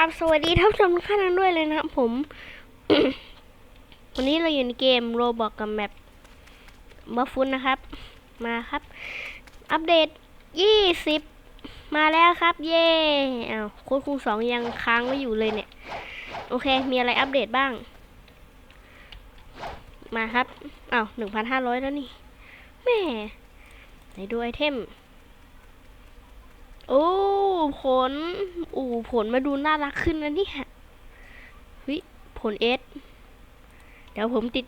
ครับสวัสดีท่านผู้ชมทุกท่านด้วยเลยนะครับผม วันนี้เราอยู่ในเกมโรบอกกับแมปบัฟฟุนนะครับ มาครับ อัปเดต20มาแล้วครับ เย่เอาโค้ดคูณสองยังค้างไว้อยู่เลยเนี่ย โอเค มีอะไรอัปเดตบ้าง มาครับเอ้าว1,500แล้วนี่แม่ไหนดูไอเทม โอ้ ผล อูผลมาดูน่ารักขึ้นนะนี่ยเฮ้ยผลเอสเดี๋ยวผมติด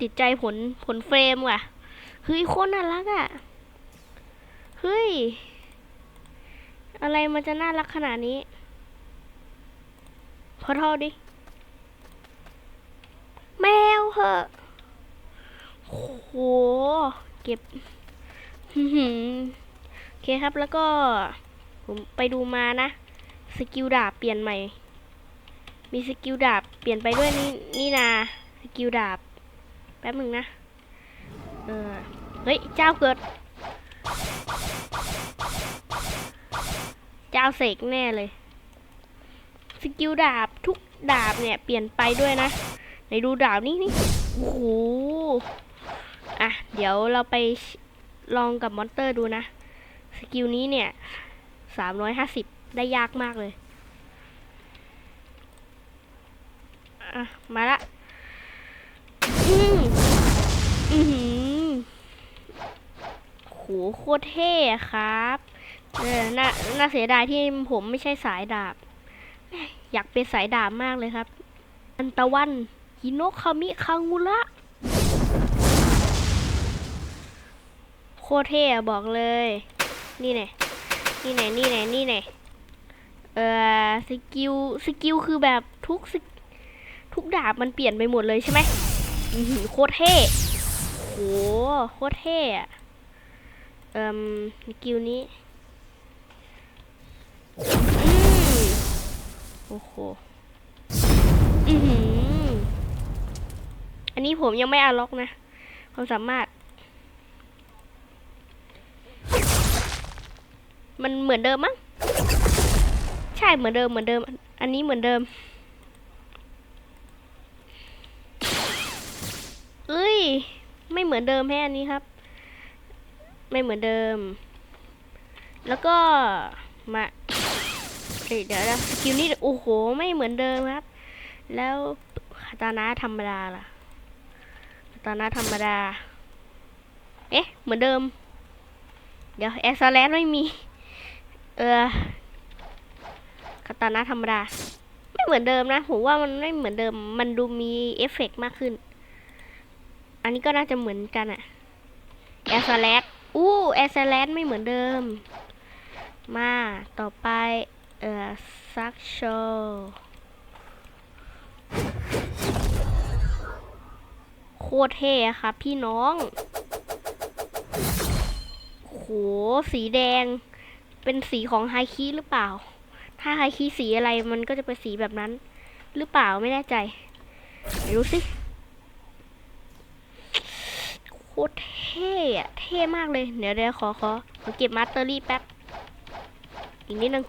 ติดใจผลผลเฟรมว่ะ เฮ้ยโคตรน่ารักอะ่ะ เฮ้ย อะไรมันจะน่ารักขนาดนี้ ขอโทษดิ แมวเหอะโห เก็บโอเคครับแล้วก็ ผมไปดูมานะ สกิลดาบเปลี่ยนใหม่ มีสกิลดาบเปลี่ยนไปด้วยนี่นี่นาสกิลดาบ แป๊บหนึ่งนะ เออ เฮ้ย เจ้าเกิด เจ้าเสกแน่เลย สกิลดาบทุกดาบเนี่ย เปลี่ยนไปด้วยนะไหนดูดาบนี่นี่ โอ้โห อะ เดี๋ยวเราไปลองกับมอนเตอร์ดูนะ สกิลนี้เนี่ย สามร้อยห้าสิบได้ยากมากเลยอะมาละ อืมอือหือโหโคตรเท่ครับเออน่าน่าเสียดายที่ผมไม่ใช่สายดาบ อยากเป็นสายดาบมากเลยครับ อันตะวันฮิโนะคามิคังุระโคตรเท่บอกเลย นี่ไง นี่ไงนี่ไงนี่ไงเอ่อสกิลสกิลคือแบบทุกสทุกดาบมันเปลี่ยนไปหมดเลยใช่ไหมอือโคตรเท่โหโคตรเท่อะเอ่มสกิลนี้อืมโอ้โหอือหืออันนี้ผมยังไม่อาล็อกนะ ความสามารถ มันเหมือนเดิมมั้งใช่เหมือนเดิมเหมือนเดิม อันนี้เหมือนเดิมเอ้ย ไม่เหมือนเดิมแค่อันนี้ครับ ไม่เหมือนเดิม แล้วก็มาเดี๋ยวนะสกิลนี้โอ้โหไม่เหมือนเดิมครับ แล้วคาตานะธรรมดาล่ะคาตานะธรรมดา เอ๊ะ เหมือนเดิม เดี๋ยวแอสแลนไม่มี เออคาตานะธรรมดา ไม่เหมือนเดิมนะ ผมว่ามันไม่เหมือนเดิม มันดูมีเอฟเฟกต์มากขึ้น อันนี้ก็น่าจะเหมือนกันอะแอสแลนอู้แอสแลนไม่เหมือนเดิม มาต่อไป เออซักโชโคตรเท่อะครับพี่น้อง โห สีแดง เป็นสีของไฮคีหรือเปล่า ถ้าไฮคีสีอะไรมันก็จะเป็นสีแบบนั้น หรือเปล่าไม่แน่ใจไหนดูสิโคตรเท่อะเท่มากเลย เดี๋ยวเดี๋ยวขอขอขอเก็บมาสเตอรี่แป๊บ อีกนิดนึง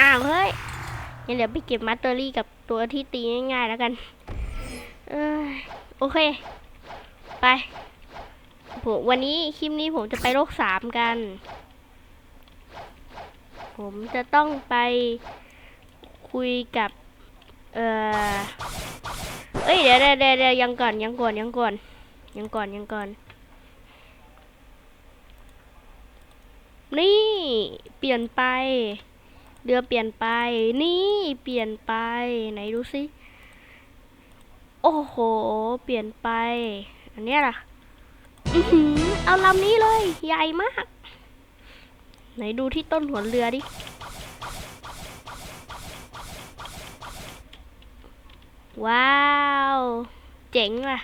อ้าวเฮ้ยงั้นเดี๋ยวไปเก็บมาสเตอรี่กับตัวที่ตีง่ายๆแล้วกัน โอเค ไปผมวันนี้คลิปนี้ผมจะไปโลกสามกัน ผมจะต้องไปคุยกับ เออเอ้ยเดี๋ยวเดี๋ยวเดี๋ยวเดี๋ยวยังก่อนยังก่อนยังก่อนยังก่อนยังก่อน นี่เปลี่ยนไป เรือเปลี่ยนไป นี่เปลี่ยนไปไหนดูสิ โอ้โห เปลี่ยนไป อันเนี้ยล่ะเอาลำนี้เลย ใหญ่มาก ไหนดูที่ต้นหัวเรือดิ ว้าว เจ๋งว่ะ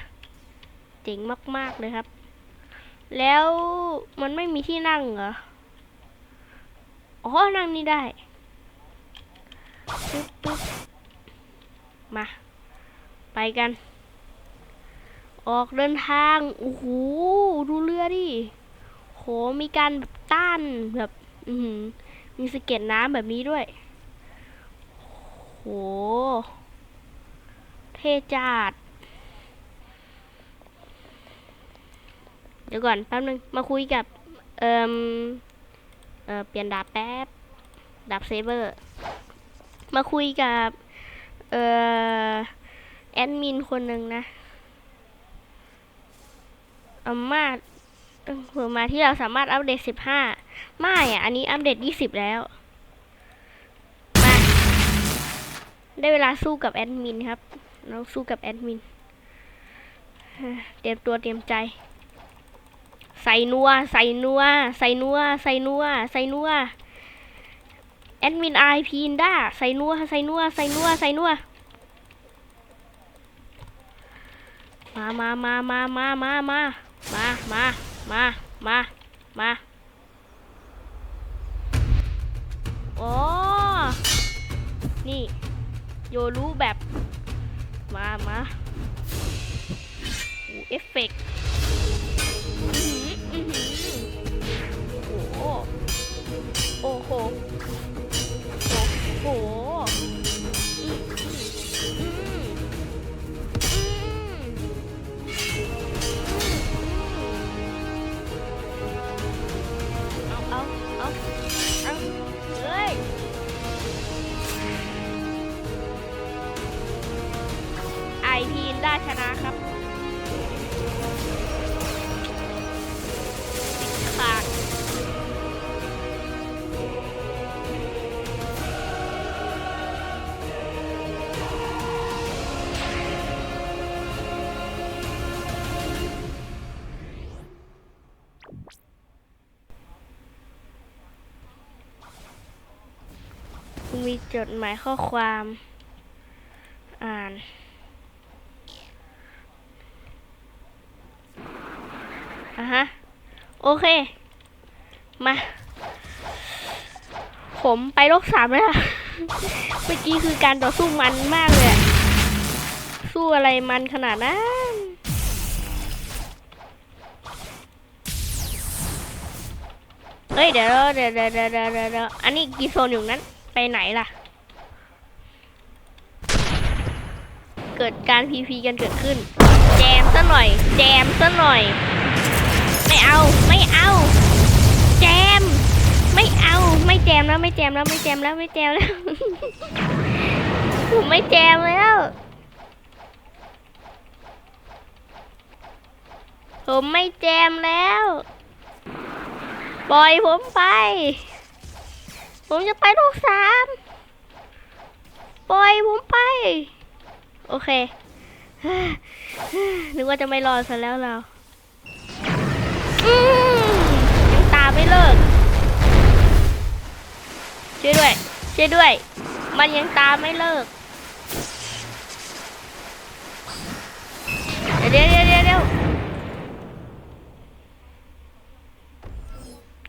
เจ๋งมากๆเลยครับ แล้วมันไม่มีที่นั่งเหรอ อ๋อ นั่งนี่ได้ ปึ๊บปึ๊บมา ไปกัน ออกเดินทาง โอ้โห ดูเรือดิ โห มีการแบบต้านแบบ อืมีสเก็ดน้ำแบบนี้ด้วย โห เทจัดเดี๋ยวก่อนแป๊บนึง มาคุยกับ เอ่มเอ่อเปลี่ยนดาบแป๊บ ดาบเซเบอร์ มาคุยกับ เอ่อ แอดมินคนหนึ่งนะอามาเผื่อมาที่เราสามารถอัปเดต15ไม่อะ อันนี้อัปเดต20แล้ว มา ได้เวลาสู้กับแอดมินครับ เราสู้กับแอดมินเฮ้ยเตรียมตัวเตรียมใจ ใส่นัว ใส่นัว ใส่นัว ใส่นัว ใส่นัว แอดมินไอพีนด้าใส่นัว ใส่นัว ใส่นัว ใส่นัว มามามามามามามามามามามามาโอ้นี่ โยรู้แบบ มามาโอ้เอฟเฟกต์โอ้โห ชนะครับขาดมีจดหมายข้อความ อ่าน อะฮะ โอเค มา ผมไปโลกสามแล้วค่ะเมื่อกี้คือการต่อสู้มันมากเลย สู้อะไรมันขนาดนั้น เฮ้ยเดี๋ยวเดี๋ยวเดี๋ยวเดี๋ยวเดี๋ยวเดี๋ยวอันนี้กี่โซนอยู่นั้น ไปไหนล่ะ เกิดการพีพีกันเกิดขึ้น แจมซะหน่อย แจมซะหน่อย ไม่เอา ไม่เอา แจม ไม่เอา ไม่แจมแล้วไม่แจมแล้วไม่แจมแล้วไม่แจมแล้ว ผมไม่แจมแล้วผมไม่แจมแล้ว ปล่อยผมไป ผมจะไปโลกสาม ปล่อยผมไป โอเคนึกว่าจะไม่รอดซะแล้วเรา ไม่เลิก ช่วยด้วย ช่วยด้วย มันยังตามไม่เลิก เดี๋ยวเดี๋ยวเดี๋ยวเดี๋ยว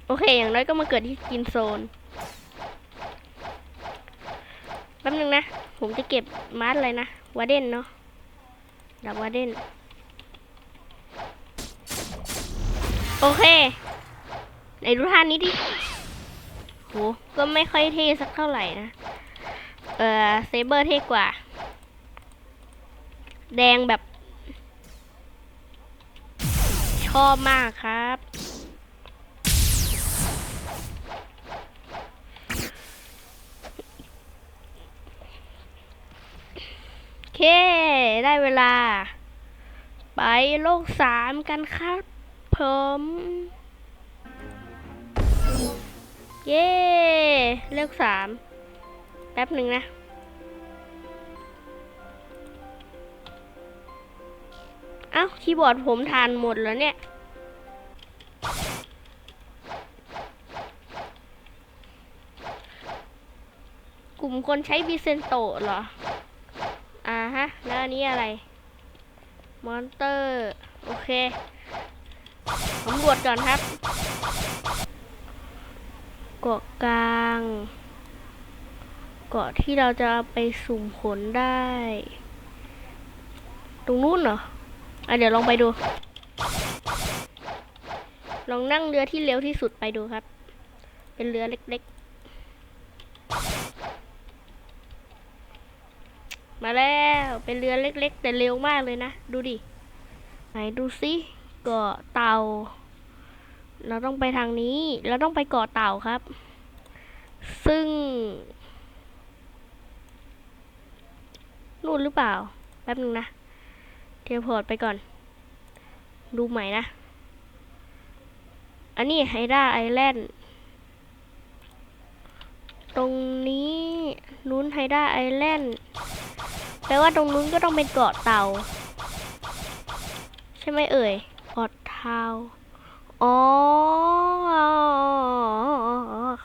โอเค อย่างน้อยก็มาเกิดที่กินโซน แป๊บนึงนะ ผมจะเก็บมาร์อะไรนะวาเดนเนาะดับวาเดนโอเค ไหนดูท่านี้ดิโหก็ไม่ค่อยเท่สักเท่าไหร่นะ เออเซเบอร์เท่กว่า แดงแบบ ชอบมากครับโอเคได้เวลา ไปโลกสามกันครับผม เย้ เลขสามแป๊บหนึ่งนะเอ้าคีย์บอร์ดผมทานหมดแล้วเนี่ย กลุ่มคนใช้บิเซนโตะเหรอ อ่าฮะ แล้วอันนี้อะไร มอนเตอร์ โอเคสำรวจก่อนครับ เกลาง เกาะที่เราจะไปสุ่มผลได้ ตรงนู้นเหรอ อะเดี๋ยวลองไปดู ลองนั่งเรือที่เร็วที่สุดไปดูครับ เป็นเรือเล็กๆ มาแล้ว เป็นเรือเล็ก ๆ แต่เร็วมากเลยนะ ดูดิ ไหนดูสิเกาะเต่าเราต้องไปทางนี้ เราต้องไปเกาะเต่าครับ ซึ่ง นู่นหรือเปล่า แป๊บนึงนะ เทียพอร์ตไปก่อน ดูใหม่นะ อันนี้ไฮด้าไอแลนด์ตรงนี้นู้นไฮด้าไอแลนด์แปลว่าตรงนู้นก็ต้องเป็นเกาะเต่า ใช่ไหมเอ่ยเกาะเทาอ๋อ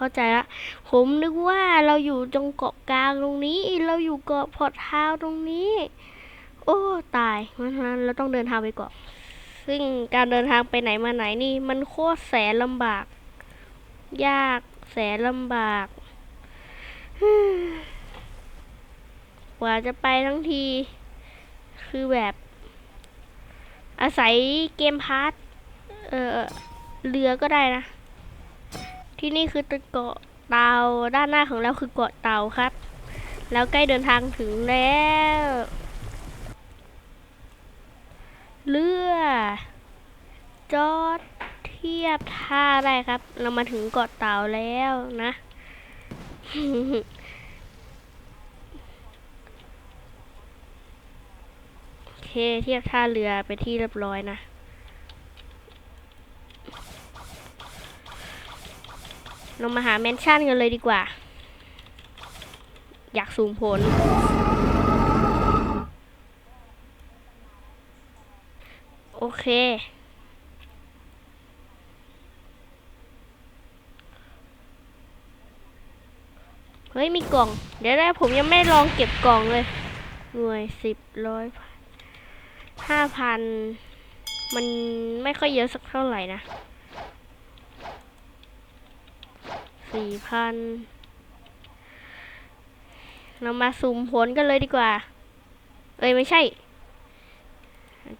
เข้าใจละ ผมนึกว่าเราอยู่ตรงเกาะกลางตรงนี้ เราอยู่เกาะพอร์ตทาวตรงนี้ โอ้ตายเพราะฉะนั้นเราต้องเดินทางไปเกาะ ซึ่งการเดินทางไปไหนมาไหนนี่มันโคตรแสนลำบาก ยากแสนลำบากกว่าจะไปทั้งที คือแบบ อาศัยเกมพาร์ทเออเรือก็ได้นะ ที่นี่คือตัวเกาะเตาด้านหน้าของเราคือเกาะเตาครับ แล้วใกล้เดินทางถึงแล้ว เรือจอดเทียบท่าได้ครับ เรามาถึงเกาะเต่าแล้วนะ โอเคเทียบท่าเรือไปนที่เรียบร้อยนะ เรามาหาแมนชั่นกันเลยดีกว่า อยากสูงผล โอเคเฮ้ยมีกล่อง เดี๋ยวได้ผมยังไม่ลองเก็บกล่องเลยหน่วยสิบร้อยห้าพัน มันไม่ค่อยเยอะสักเท่าไหร่นะ สี่พันเรามาสุ่มผลกันเลยดีกว่า เอ้ยไม่ใช่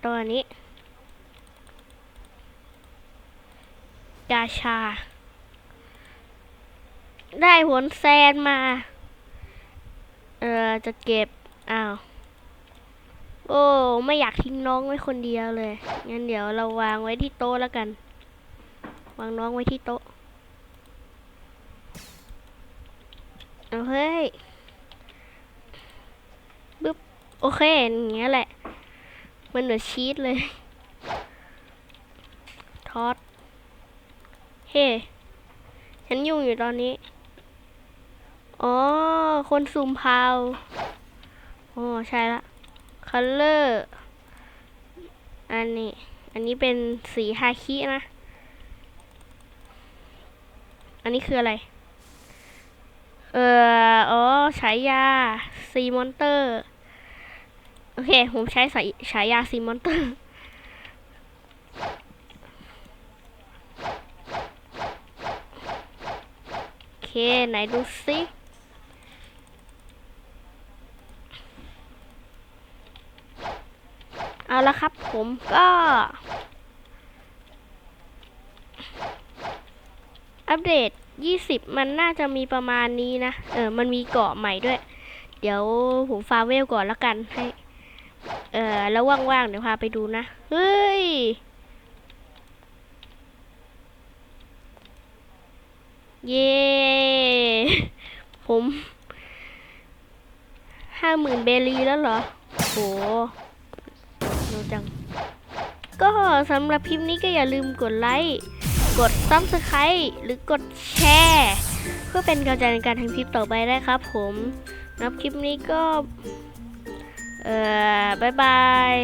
ตัวนี้ กาชา ได้ผลแซนมา เอ่อ จะเก็บ อ้าว โอ้ ไม่อยากทิ้งน้องไว้คนเดียวเลย งั้นเดี๋ยวเราวางไว้ที่โต๊ะแล้วกัน วางน้องไว้ที่โต๊ะ เอาเฮ้ยบึ๊บโอเคอย่างเงี้ยแหละ มันเหนือชีสเลยทอดเฮ้ ฉันยุ่งอยู่ตอนนี้ อ๋อ คนซูมพาวอ๋อใช่ละคัลเลอร์อันนี้ อันนี้เป็นสีฮาคินะ อันนี้คืออะไร เอออ๋อฉายาซีมอนเตอร์ โอเค ผมใช้สายฉายาซีมอนเตอร์โอเค ไหนดูสิเอาละครับผมก็ อัปเดต 20มันน่าจะมีประมาณนี้นะ เออ มันมีเกาะใหม่ด้วย เดี๋ยวผมฟาเวลก่อนละกันให้ เออแล้วว่างๆ เดี๋ยวพาไปดูนะ เฮ้ย เย้ผมห้าหมื่นเบลีแล้วเหรอ โหเร็วจัง ก็สำหรับคลิปนี้ก็อย่าลืมกดไลค์ ซับสไครต์หรือกดแชร์เพื่อเป็นกำลังใจในการทำคลิปต่อไปได้ครับ ผมนับคลิปนี้ก็ เอ่อบายบาย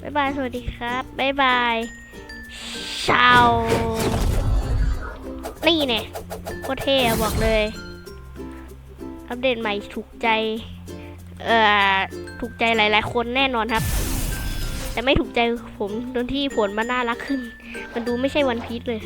บายบาย สวัสดีครับบายบายชาวนี่เนี่ยโคตรเท่บอกเลย อัปเดตใหม่ถูกใจ เอ่อ ถูกใจหลาย ๆ คนแน่นอนครับ แต่ไม่ถูกใจผมตอนที่ผลมันน่ารักขึ้น มันดูไม่ใช่วันพีชเลย